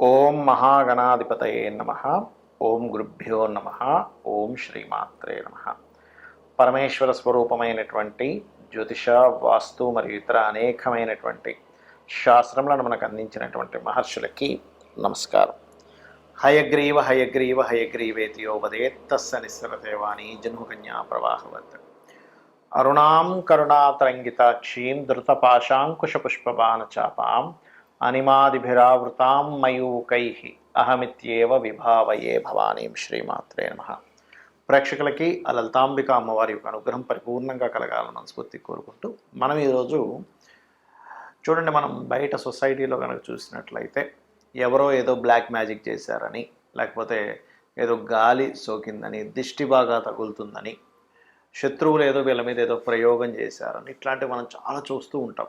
ఓం మహాగణాధిపతయే నమ. ఓం గురుభ్యో నమ. ఓం శ్రీమాత్రే నమ. పరమేశ్వర స్వరూపమైనటువంటి జ్యోతిష వాస్తు మరియు ఇతర అనేకమైనటువంటి శాస్త్రములను మనకు అందించినటువంటి మహర్షులకి నమస్కారం. హయగ్రీవ హయగ్రీవ హయగ్రీవేతియోపదేత్తస్స నిస్సరదేవాణి జన్మకన్యా ప్రవాహవత్. అరుణాం కరుణాతరంగితాక్షీం ధృతపాశాంకుశపుష్పబాణచాపాం అనిమాదిభిరావృతాం మయూకై అహమిత్యేవ విభావయే భవానీం శ్రీమాత్రే నమ. ప్రేక్షకులకి ఆ లలితాంబిక అమ్మవారి యొక్క అనుగ్రహం పరిపూర్ణంగా కలగాలని మనస్ఫూర్తి కోరుకుంటూ మనం ఈరోజు చూడండి మనం బయట సొసైటీలో కనుక చూసినట్లయితే ఎవరో ఏదో బ్లాక్ మ్యాజిక్ చేశారని లేకపోతే ఏదో గాలి సోకిందని దిష్టి బాగా తగులుతుందని శత్రువులు ఏదో వీళ్ళ మీద ఏదో ప్రయోగం చేశారని ఇట్లాంటివి మనం చాలా చూస్తూ ఉంటాం.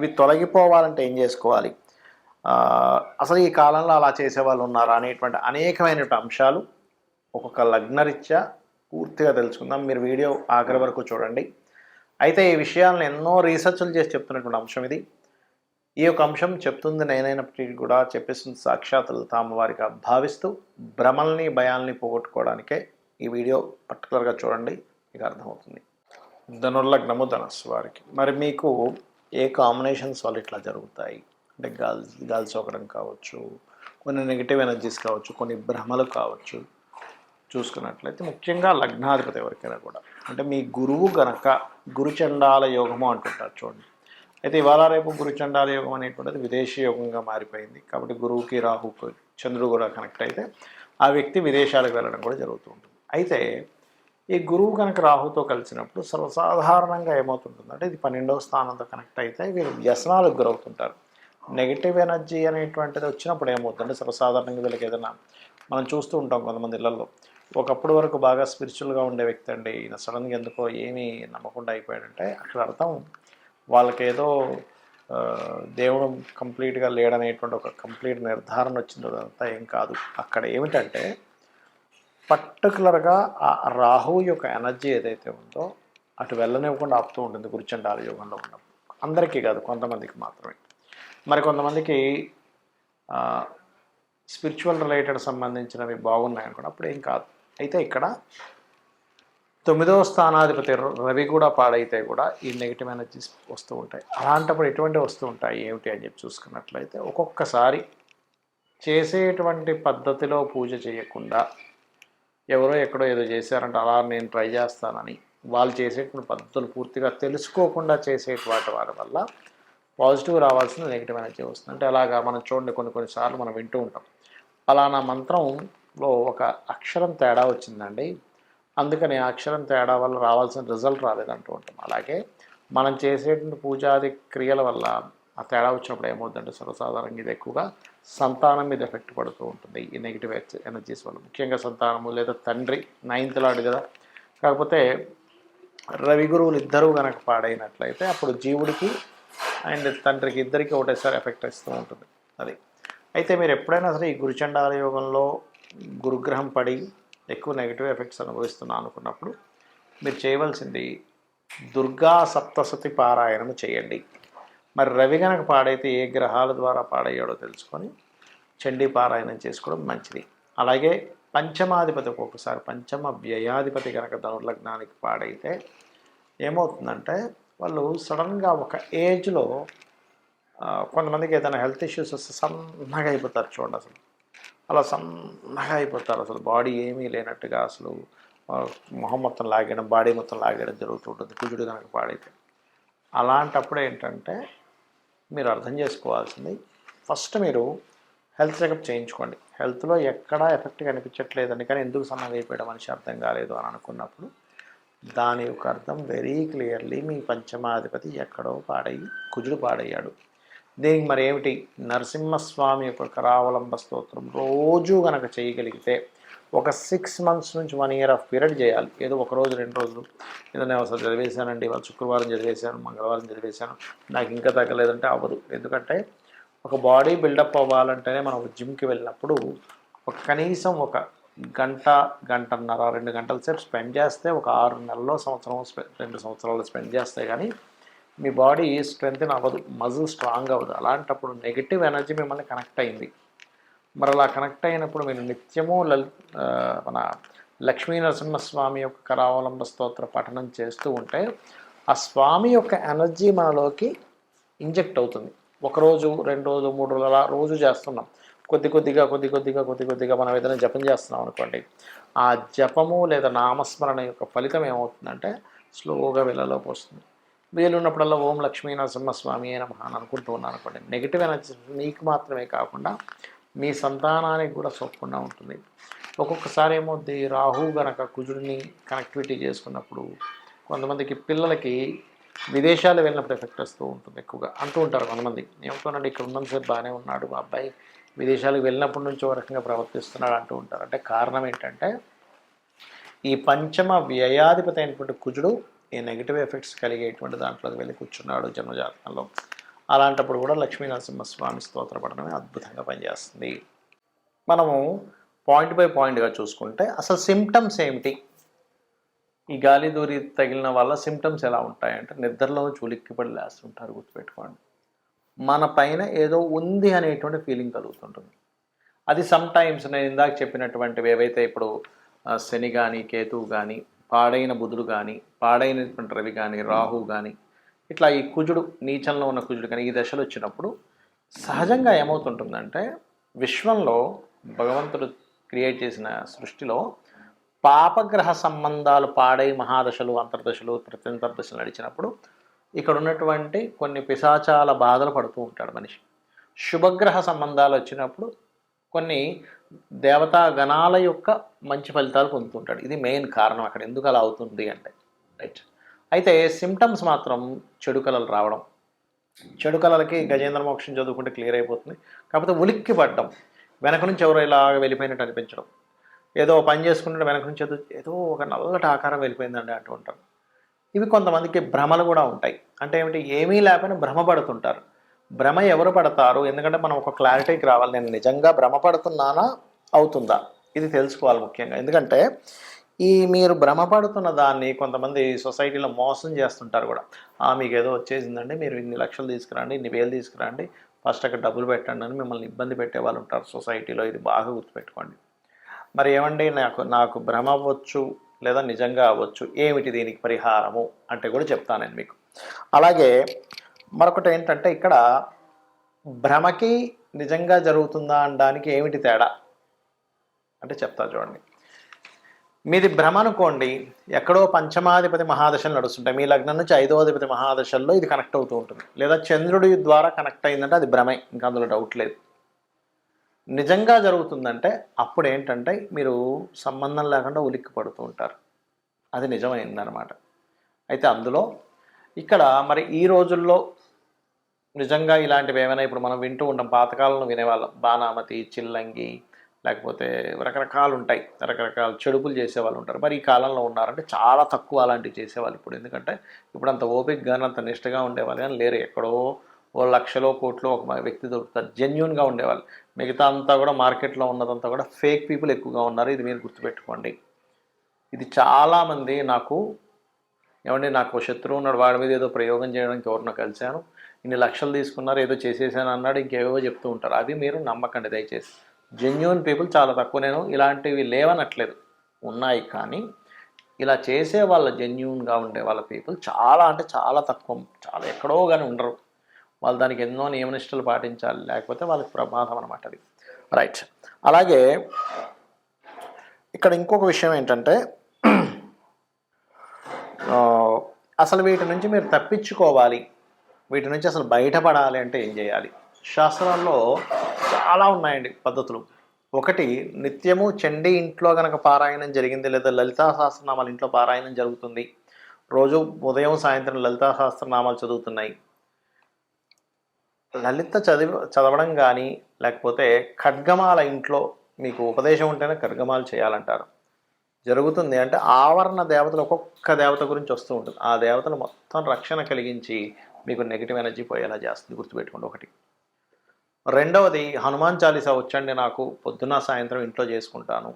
ఇవి తొలగిపోవాలంటే ఏం చేసుకోవాలి? అసలు ఈ కాలంలో అలా చేసే వాళ్ళు ఉన్నారా అనేటువంటి అనేకమైనటువంటి అంశాలు ఒక్కొక్క లగ్నరీత్యా పూర్తిగా తెలుసుకుందాం. మీరు వీడియో ఆఖరి వరకు చూడండి. అయితే ఈ విషయాలను ఎన్నో రీసెర్చ్లు చేసి చెప్తున్నటువంటి అంశం ఇది. ఈ యొక్క అంశం చెప్తుంది నేనైనప్పటికీ కూడా చెప్పేసిన సాక్షాత్తులు తాము వారిగా భావిస్తూ భ్రమల్ని భయాల్ని పోగొట్టుకోవడానికే ఈ వీడియో పర్టికులర్గా చూడండి. మీకు అర్థమవుతుంది. ధనుర్లగ్నము ధనస్సు వారికి. మరి మీకు ఏ కాంబినేషన్స్ వల్ల ఇట్లా జరుగుతాయి? అంటే గాలి గాలి సోకడం కావచ్చు కొన్ని నెగిటివ్ ఎనర్జీస్ కావచ్చు కొన్ని భ్రమలు కావచ్చు. చూసుకున్నట్లయితే ముఖ్యంగా లగ్నాధిపతి ఎవరికైనా కూడా. అంటే మీ గురువు గనక గురుచండాల యోగము అంటుంటారు చూడండి. అయితే ఇవాళ రేపు గురుచండాల యోగం అనేటువంటిది విదేశీ యోగంగా మారిపోయింది. కాబట్టి గురువుకి రాహుకి చంద్రుడు కూడా కనెక్ట్ అయితే ఆ వ్యక్తి విదేశాలకు వెళ్ళడం కూడా జరుగుతూ ఉంటుంది. అయితే ఈ గురువు కనుక రాహుతో కలిసినప్పుడు సర్వసాధారణంగా ఏమవుతుంటుందంటే ఇది పన్నెండవ స్థానంతో కనెక్ట్ అయితే వీరు వ్యసనాలకు గురవుతుంటారు. నెగిటివ్ ఎనర్జీ అనేటువంటిది వచ్చినప్పుడు ఏమవుతుందంటే సర్వసాధారణంగా వీళ్ళకి ఏదైనా మనం చూస్తూ ఉంటాం కొంతమంది ఇళ్ళలో ఒకప్పుడు వరకు బాగా స్పిరిచువల్గా ఉండే వ్యక్తి అండి. ఈయన సడన్గా ఎందుకో ఏమీ నమ్మకుండా అయిపోయాడంటే అక్కడ అర్థం వాళ్ళకేదో దేవుడు కంప్లీట్గా లేడనేటువంటి ఒక కంప్లీట్ నిర్ధారణ వచ్చిందో. అదంతా ఏం కాదు. అక్కడ ఏమిటంటే పర్టికులర్గా ఆ రాహు యొక్క ఎనర్జీ ఏదైతే ఉందో అటు వెళ్ళనివ్వకుండా ఆపుతూ ఉంటుంది గురుచండాల యోగంలో ఉన్నప్పుడు. అందరికీ కాదు కొంతమందికి మాత్రమే. మరి కొంతమందికి స్పిరిచువల్ రిలేటెడ్ సంబంధించినవి బాగున్నాయనుకోండి అప్పుడు ఏం కాదు. అయితే ఇక్కడ తొమ్మిదవ స్థానాధిపతి రవి కూడా పాడైతే కూడా ఈ నెగిటివ్ ఎనర్జీస్ వస్తూ ఉంటాయి. అలాంటప్పుడు ఎటువంటి వస్తూ ఉంటాయి ఏమిటి అని చెప్పి చూసుకున్నట్లయితే ఒక్కొక్కసారి చేసేటువంటి పద్ధతిలో పూజ చేయకుండా ఎవరో ఎక్కడో ఏదో చేశారంటే అలా నేను ట్రై చేస్తానని. వాళ్ళు చేసేటువంటి పద్ధతులు పూర్తిగా తెలుసుకోకుండా చేసే వాటి వల్ల పాజిటివ్ రావాల్సిన నెగిటివ్ ఎనర్జీ వస్తుంది. అంటే అలాగా మనం చూడండి కొన్ని కొన్నిసార్లు మనం వింటూ ఉంటాం. అలానా మంత్రంలో ఒక అక్షరం తేడా వచ్చిందండి. అందుకని ఆ అక్షరం తేడా వల్ల రావాల్సిన రిజల్ట్ రాలేదంటూ ఉంటాం. అలాగే మనం చేసేటువంటి పూజాది క్రియల వల్ల ఆ తేడా వచ్చినప్పుడు ఏమవుతుందంటే సర్వసాధారణంగా ఇది ఎక్కువగా సంతానం మీద ఎఫెక్ట్ పడుతూ ఉంటుంది. ఈ నెగిటివ్ ఎనర్జీస్ వల్ల. ముఖ్యంగా సంతానము లేదా తండ్రి నైన్త్ లాడు కదా. కాకపోతే రవి గురువులు ఇద్దరూ కనుక పాడైనట్లయితే అప్పుడు జీవుడికి అండ్ తండ్రికి ఇద్దరికి ఒకటేసారి ఎఫెక్ట్ ఇస్తూ ఉంటుంది. అది. అయితే మీరు ఎప్పుడైనా సరే ఈ గురుచండాల యోగంలో గురుగ్రహం పడి ఎక్కువ నెగిటివ్ ఎఫెక్ట్స్ అనుభవిస్తున్నా అనుకున్నప్పుడు మీరు చేయవలసింది దుర్గా సప్తసతి పారాయణము చేయండి. మరి రవి గనక పాడైతే ఏ గ్రహాల ద్వారా పాడయ్యాడో తెలుసుకొని చండీ పారాయణం చేసుకోవడం మంచిది. అలాగే పంచమాధిపతి ఒక్కొక్కసారి పంచమ వ్యయాధిపతి కనుక ధనుర్లగ్నానికి పాడైతే ఏమవుతుందంటే వాళ్ళు సడన్గా ఒక ఏజ్లో కొంతమందికి ఏదైనా హెల్త్ ఇష్యూస్ వస్తే సన్నగా అయిపోతారు చూడండి అసలు. అలా సన్నగా అయిపోతారు అసలు. బాడీ ఏమీ లేనట్టుగా అసలు మొహం మొత్తం లాగేయడం బాడీ మొత్తం లాగేయడం జరుగుతుంటుంది కుజుడు కనుక పాడైతే. అలాంటప్పుడు ఏంటంటే మీరు అర్థం చేసుకోవాల్సింది. ఫస్ట్ మీరు హెల్త్ చెకప్ చేయించుకోండి. హెల్త్లో ఎక్కడా ఎఫెక్ట్ కనిపించట్లేదండి. కానీ ఎందుకు సన్నగా అయిపోయాడు మనిషి అర్థం కాలేదు అని అనుకున్నప్పుడు దాని యొక్క అర్థం వెరీ క్లియర్లీ మీ పంచమాధిపతి ఎక్కడో పాడయ్యి కుజుడు పాడయ్యాడు. దీనికి మరి ఏమిటి నరసింహస్వామి యొక్క కరావలంబ స్తోత్రం రోజు గనక చేయగలిగితే ఒక సిక్స్ మంత్స్ నుంచి వన్ ఇయర్ ఆఫ్ పీరియడ్ చేయాలి. ఏదో ఒక రోజు రెండు రోజులు. ఏదైనా ఒకసారి చదివేశానండి ఇవాళ శుక్రవారం చదివేశాను మంగళవారం చదివేశాను నాకు ఇంకా తగ్గలేదంటే అవ్వదు. ఎందుకంటే ఒక బాడీ బిల్డప్ అవ్వాలంటేనే మనం జిమ్కి వెళ్ళినప్పుడు ఒక కనీసం ఒక గంట గంటన్నర రెండు గంటల సేపు స్పెండ్ చేస్తే ఒక ఆరు నెలల్లో సంవత్సరం స్పె- రెండు సంవత్సరాలు స్పెండ్ చేస్తే కానీ మీ బాడీ స్ట్రెంగ్త్ అవ్వదు. మజిల్ స్ట్రాంగ్ అవ్వదు. అలాంటప్పుడు నెగిటివ్ ఎనర్జీ మిమ్మల్ని కనెక్ట్ అయింది. మరి అలా కనెక్ట్ అయినప్పుడు మీరు నిత్యము లలి మన లక్ష్మీ నరసింహస్వామి యొక్క కరావలంబ స్తోత్ర పఠనం చేస్తూ ఉంటే ఆ స్వామి యొక్క ఎనర్జీ మనలోకి ఇంజెక్ట్ అవుతుంది. ఒకరోజు రెండు రోజు మూడు రోజులు అలా రోజు చేస్తున్నాం. కొద్ది కొద్దిగా కొద్ది కొద్దిగా కొద్ది కొద్దిగా మనం ఏదైనా జపం చేస్తున్నాం అనుకోండి ఆ జపము లేదా నామస్మరణ యొక్క ఫలితం ఏమవుతుందంటే స్లోగా వెళ్ళలోకి వస్తుంది. వీలున్నప్పుడల్లా ఓం లక్ష్మీ నరసింహస్వామి అయిన మహాన్ అనుకుంటూ ఉన్నాను అనుకోండి. నెగిటివ్ ఎనర్జీ నీకు మాత్రమే కాకుండా మీ సంతానానికి కూడా సోకకుండా ఉంటుంది. ఒక్కొక్కసారి ఏమవుద్ది రాహు గనక కుజుడిని కనెక్టివిటీ చేసుకున్నప్పుడు కొంతమందికి పిల్లలకి విదేశాలు వెళ్ళినప్పుడు ఎఫెక్ట్ వస్తూ ఉంటుంది ఎక్కువగా. అంటూ ఉంటారు కొంతమంది. ఏమవుతున్నాడు ఇక్కడ ఉన్నంతసేపు బాగానే ఉన్నాడు మా అబ్బాయి. విదేశాలకు వెళ్ళినప్పటి నుంచి ఒక రకంగా ప్రవర్తిస్తున్నాడు అంటూ ఉంటారు. అంటే కారణం ఏంటంటే ఈ పంచమ వ్యయాధిపతి అయినటువంటి కుజుడు ఈ నెగిటివ్ ఎఫెక్ట్స్ కలిగేటువంటి దాంట్లోకి వెళ్ళి కూర్చున్నాడు జన్మజాతకంలో. అలాంటప్పుడు కూడా లక్ష్మీ నరసింహస్వామి స్తోత్ర పఠనమే అద్భుతంగా పనిచేస్తుంది. మనము పాయింట్ బై పాయింట్గా చూసుకుంటే అసలు సిమ్టమ్స్ ఏమిటి? ఈ గాలి దూరి తగిలిన వల్ల సిమ్టమ్స్ ఎలా ఉంటాయంటే నిద్రలో చూలిక్కిపడి లేస్తుంటారు గుర్తుపెట్టుకోండి. మన పైన ఏదో ఉంది అనేటువంటి ఫీలింగ్ కలుగుతుంటుంది. అది సమ్టైమ్స్ నేను ఇందాక చెప్పినటువంటివి ఏవైతే ఇప్పుడు శని కానీ కేతువు కానీ పాడైన బుధుడు కానీ పాడైనటువంటి రవి కానీ రాహు కానీ ఇట్లా ఈ కుజుడు నీచంలో ఉన్న కుజుడు కానీ ఈ దశలు వచ్చినప్పుడు సహజంగా ఏమవుతుంటుందంటే విశ్వంలో భగవంతుడు క్రియేట్ చేసిన సృష్టిలో పాపగ్రహ సంబంధాలు పాడై మహాదశలు అంతర్దశలు ప్రత్యంతర్దశలు నడిచినప్పుడు ఇక్కడ ఉన్నటువంటి కొన్ని పిశాచాల బాధలు పడుతూ ఉంటాడు మనిషి. శుభగ్రహ సంబంధాలు వచ్చినప్పుడు కొన్ని దేవతా గణాల యొక్క మంచి ఫలితాలు పొందుతుంటాడు ఇది మెయిన్ కారణం అక్కడ ఎందుకు అలా అవుతుంది అంటే రైట్? అయితే సిమ్టమ్స్ మాత్రం చెడు కళలు రావడం. చెడు కళలకి గజేంద్ర మోక్షం చదువుకుంటే క్లియర్ అయిపోతుంది. కాకపోతే ఉలిక్కి పడ్డం. వెనక నుంచి ఎవరో ఇలా వెళ్ళిపోయినట్టు అనిపించడం. ఏదో పని చేసుకుంటే వెనక నుంచి ఏదో ఏదో ఒక నల్లటి ఆకారం వెళ్ళిపోయిందండి అంటూ ఉంటారు. ఇవి కొంతమందికి భ్రమలు కూడా ఉంటాయి. అంటే ఏమిటి? ఏమీ లేకపోయినా భ్రమ పడుతుంటారు భ్రమ ఎవరు పడతారు? ఎందుకంటే మనం ఒక క్లారిటీకి రావాలి. నేను నిజంగా భ్రమ పడుతున్నానా అవుతుందా? ఇది తెలుసుకోవాలి ముఖ్యంగా. ఎందుకంటే ఈ మీరు భ్రమపడుతున్న దాన్ని కొంతమంది సొసైటీలో మోసం చేస్తుంటారు కూడా. మీకు ఏదో వచ్చేసిందండి మీరు ఇన్ని లక్షలు తీసుకురండి ఇన్ని వేలు తీసుకురండి ఫస్ట్ అక్కడ డబ్బులు పెట్టండి అని మిమ్మల్ని ఇబ్బంది పెట్టే వాళ్ళు ఉంటారు సొసైటీలో. ఇది బాగా గుర్తుపెట్టుకోండి. మరి ఏమండి నాకు నాకు భ్రమ అవ్వచ్చు లేదా నిజంగా అవ్వచ్చు ఏమిటి దీనికి పరిహారము అంటే కూడా చెప్తాను నేను మీకు. అలాగే మరొకటి ఏంటంటే ఇక్కడ భ్రమకి నిజంగా జరుగుతుందా అనడానికి ఏమిటి తేడా అంటే చెప్తా చూడండి. మీది భ్రమ అనుకోండి ఎక్కడో పంచమాధిపతి మహాదశలు నడుస్తుంటాయి. మీ లగ్నం నుంచి ఐదోధిపతి మహాదశల్లో ఇది కనెక్ట్ అవుతూ ఉంటుంది. లేదా చంద్రుడి ద్వారా కనెక్ట్ అయిందంటే అది భ్రమే ఇంకా అందులో డౌట్ లేదు. నిజంగా జరుగుతుందంటే అప్పుడు ఏంటంటే మీరు సంబంధం లేకుండా ఉలిక్కి పడుతూ ఉంటారు. అది నిజమైందనమాట అయితే అందులో ఇక్కడ మరి ఈ రోజుల్లో నిజంగా ఇలాంటివి ఏమైనా ఇప్పుడు మనం వింటూ ఉంటాం పాతకాలంలో వినేవాళ్ళం. బాణామతి చిల్లంగి లేకపోతే రకరకాలు ఉంటాయి. రకరకాల చెడుపులు చేసేవాళ్ళు ఉంటారు. మరి ఈ కాలంలో ఉన్నారంటే చాలా తక్కువ అలాంటివి చేసేవాళ్ళు ఇప్పుడు. ఎందుకంటే ఇప్పుడు అంత ఓపిక కానీ అంత నిష్టగా ఉండేవాళ్ళు కానీ లేరు. ఎక్కడో ఓ లక్షలో కోట్లో ఒక వ్యక్తి దొరుకుతారు. జెన్యున్గా ఉండేవాళ్ళు. మిగతా అంతా కూడా మార్కెట్లో ఉన్నదంతా కూడా ఫేక్ పీపుల్ ఎక్కువగా ఉన్నారు. ఇది మీరు గుర్తుపెట్టుకోండి. ఇది చాలామంది నాకు ఏమండి నాకు శత్రువు ఉన్నాడు. వాడి మీద ఏదో ప్రయోగం చేయడానికి ఎవరినో కలిశాను. ఇన్ని లక్షలు తీసుకున్నారు ఏదో చేసేసాను అన్నాడు ఇంకేవో చెప్తూ ఉంటారు. అవి మీరు నమ్మకండి. దయచేసి. జెన్యున్ పీపుల్ చాలా తక్కువ. నేను ఇలాంటివి లేవనట్లేదు. ఉన్నాయి కానీ ఇలా చేసే వాళ్ళ జెన్యున్గా ఉండే వాళ్ళ పీపుల్ చాలా అంటే చాలా తక్కువ. చాలా ఎక్కడో కానీ ఉండరు. వాళ్ళు దానికి ఎన్నో నియమనిష్టలు పాటించాలి. లేకపోతే వాళ్ళకి ప్రమాదం అనమాట అది. రైట్ అలాగే ఇక్కడ ఇంకొక విషయం ఏంటంటే అసలు వీటి నుంచి మీరు తప్పించుకోవాలి. వీటి నుంచి అసలు బయటపడాలి అంటే ఏం చేయాలి? శాస్త్రాల్లో చాలా ఉన్నాయండి పద్ధతులు. ఒకటి నిత్యము చండీ ఇంట్లో గనక పారాయణం జరిగింది లేదా లలితా సహస్రనామాలు ఇంట్లో పారాయణం జరుగుతుంది. రోజు ఉదయం సాయంత్రం లలితా సహస్రనామాలు చదువుతున్నాయి. లలిత చదివి చదవడం కానీ లేకపోతే ఖడ్గమాల ఇంట్లో మీకు ఉపదేశం ఉంటేనే ఖడ్గమాలు చేయాలంటారు. జరుగుతుంది అంటే ఆవరణ దేవతలు ఒక్కొక్క దేవత గురించి వస్తూ ఉంటుంది. ఆ దేవతలు మొత్తం రక్షణ కలిగించి మీకు నెగిటివ్ ఎనర్జీ పోయేలా చేస్తుంది గుర్తుపెట్టుకోండి ఒకటి. రెండవది హనుమాన్ చాలీసా వచ్చండి నాకు పొద్దున సాయంత్రం ఇంట్లో చేసుకుంటాను.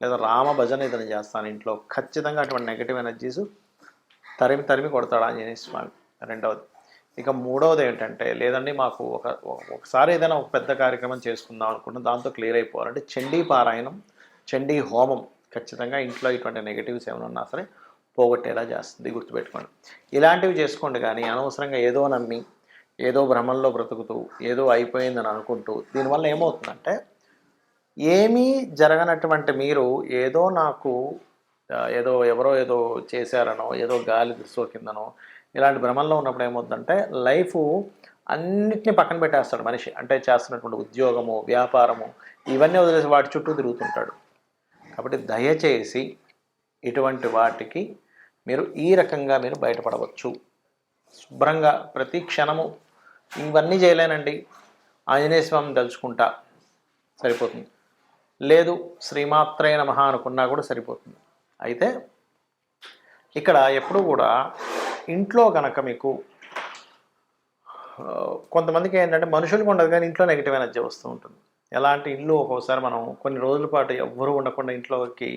లేదా రామ భజన ఏదైనా చేస్తాను ఇంట్లో. ఖచ్చితంగా అటువంటి నెగిటివ్ ఎనర్జీస్ తరిమి తరిమి కొడతాడు ఆంజనేయ స్వామి. రెండవది. ఇక మూడవది ఏంటంటే లేదండి మాకు ఒక ఒకసారి ఏదైనా ఒక పెద్ద కార్యక్రమం చేసుకుందాం అనుకుంటే దాంతో క్లియర్ అయిపోవాలంటే చండీ పారాయణం చండీ హోమం ఖచ్చితంగా ఇంట్లో ఇటువంటి నెగిటివ్స్ ఏమైనా ఉన్నా సరే పోగొట్టేలా చేస్తుంది గుర్తుపెట్టుకోండి. ఇలాంటివి చేసుకోండి కానీ అనవసరంగా ఏదో నమ్మి ఏదో భ్రమంలో బ్రతుకుతూ ఏదో అయిపోయిందని అనుకుంటూ దీనివల్ల ఏమవుతుందంటే ఏమీ జరగనటువంటి మీరు ఏదో నాకు ఏదో ఎవరో ఏదో చేశారనో ఏదో గాలి సోకిందనో ఇలాంటి భ్రమంలో ఉన్నప్పుడు ఏమవుతుందంటే లైఫ్ అన్నిటిని పక్కన పెట్టేస్తాడు మనిషి. అంటే చేస్తున్నటువంటి ఉద్యోగము వ్యాపారము ఇవన్నీ వదిలేసి వాటి చుట్టూ తిరుగుతుంటాడు. కాబట్టి దయచేసి ఇటువంటి వాటికి మీరు ఈ రకంగా మీరు బయటపడవచ్చు. శుభ్రంగా ప్రతి క్షణము ఇవన్నీ చేయలేనండి. ఆంజనేయ స్వామిని తలుచుకుంటా సరిపోతుంది. లేదు శ్రీమాత్రే మహా అనుకున్నా కూడా సరిపోతుంది. అయితే ఇక్కడ ఎప్పుడు కూడా ఇంట్లో కనుక మీకు కొంతమందికి ఏంటంటే మనుషులకు ఉండదు కానీ ఇంట్లో నెగిటివ్ ఎనర్జీ వస్తూ ఉంటుంది. ఎలాంటి ఇల్లు ఒక్కోసారి మనం కొన్ని రోజుల పాటు ఎవ్వరూ ఉండకుండా ఇంట్లోకి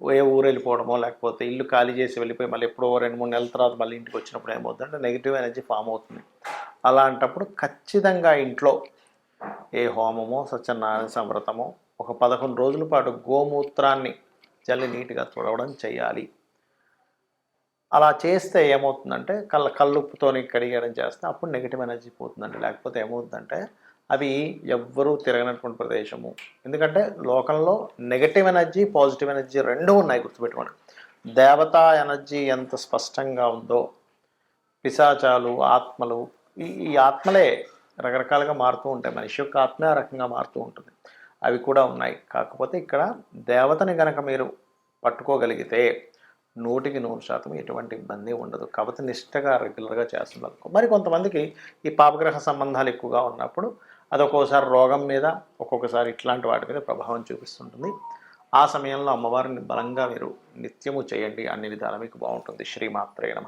ఏ ఊరు వెళ్ళిపోవడమో లేకపోతే ఇల్లు ఖాళీ చేసి వెళ్ళిపోయి మళ్ళీ ఎప్పుడో రెండు మూడు నెలల తర్వాత మళ్ళీ ఇంటికి వచ్చినప్పుడు ఏమవుతుందంటే నెగిటివ్ ఎనర్జీ ఫామ్ అవుతుంది. అలాంటప్పుడు ఖచ్చితంగా ఇంట్లో ఏ హోమమో సత్యనారాయణ సంవ్రతమో ఒక పదకొండు రోజుల పాటు గోమూత్రాన్ని చల్లి నీట్గా తుడవడం చేయాలి. అలా చేస్తే ఏమవుతుందంటే కళ్ళ కల్లుప్పుతోని కడిగడం చేస్తే అప్పుడు నెగిటివ్ ఎనర్జీ పోతుందండి. లేకపోతే ఏమవుతుందంటే అవి ఎవ్వరూ తిరగనటువంటి ప్రదేశము. ఎందుకంటే లోకంలో నెగటివ్ ఎనర్జీ పాజిటివ్ ఎనర్జీ రెండూ ఉన్నాయి గుర్తుపెట్టుకోండి. దేవతా ఎనర్జీ ఎంత స్పష్టంగా ఉందో పిశాచాలు ఆత్మలు ఈ ఈ ఆత్మలే రకరకాలుగా మారుతూ ఉంటాయి. మనిషి యొక్క ఆత్మ ఆ రకంగా మారుతూ ఉంటుంది. అవి కూడా ఉన్నాయి. కాకపోతే ఇక్కడ దేవతని గనక మీరు పట్టుకోగలిగితే నూటికి నూరు శాతం ఎటువంటి ఇబ్బంది ఉండదు. కాకపోతే నిష్టగా రెగ్యులర్గా చేస్తున్నారు. మరి కొంతమందికి ఈ పాపగ్రహ సంబంధాలు ఎక్కువగా ఉన్నప్పుడు అది రోగం మీద ఒక్కొక్కసారి ఇట్లాంటి వాటి మీద ప్రభావం చూపిస్తుంటుంది. ఆ సమయంలో అమ్మవారిని బలంగా మీరు నిత్యము చేయండి అన్ని విధాలు మీకు బాగుంటుంది. శ్రీమాత్రే నమ.